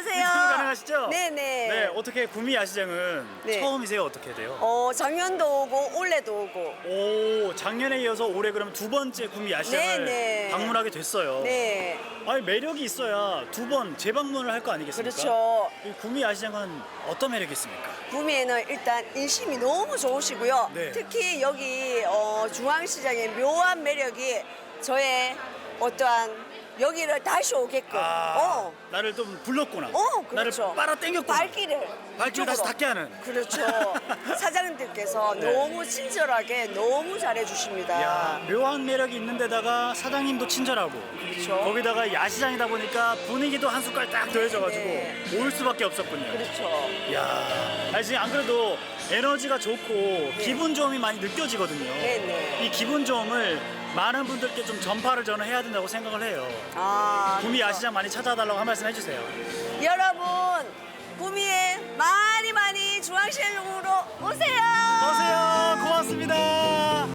안녕하세요. 인터뷰 가능하시죠? 네네. 네, 어떻게 구미 야시장은 네. 처음이세요? 어떻게 돼요? 어, 작년도 오고 올해도 오고. 오, 작년에 이어서 올해 그러면 두 번째 구미 야시장을 네, 네. 방문하게 됐어요. 네. 아니 매력이 있어야 두 번 재방문을 할 거 아니겠습니까? 그렇죠. 이 구미 야시장은 어떤 매력이 있습니까? 구미에는 일단 인심이 너무 좋으시고요. 네. 특히 여기 어, 중앙시장의 묘한 매력이 저의 어떠한 여기를 다시 오게끔. 아, 어. 나를 좀 불렀구나. 어, 그렇죠. 나를 빨아 당겼구나. 발길을 발길을 다시 이쪽으로. 닿게 하는. 그렇죠. 사장님들께서 네. 너무 친절하게 너무 잘해 주십니다. 야, 묘한 매력이 있는 데다가 사장님도 친절하고 그렇죠. 거기다가 야시장이다 보니까 분위기도 한 숟갈 딱 더해져가지고 네. 올 수밖에 없었군요. 그렇죠. 야, 아니 지금 안 그래도 에너지가 좋고 기분 좋음이 많이 느껴지거든요. 네, 네. 이 기분 좋음을 많은 분들께 좀 전파를 저는 해야 된다고 생각을 해요. 아, 구미 그렇죠. 야시장 많이 찾아달라고 한 말씀 해주세요. 여러분 구미에 많이 많이 중앙시장으로 오세요.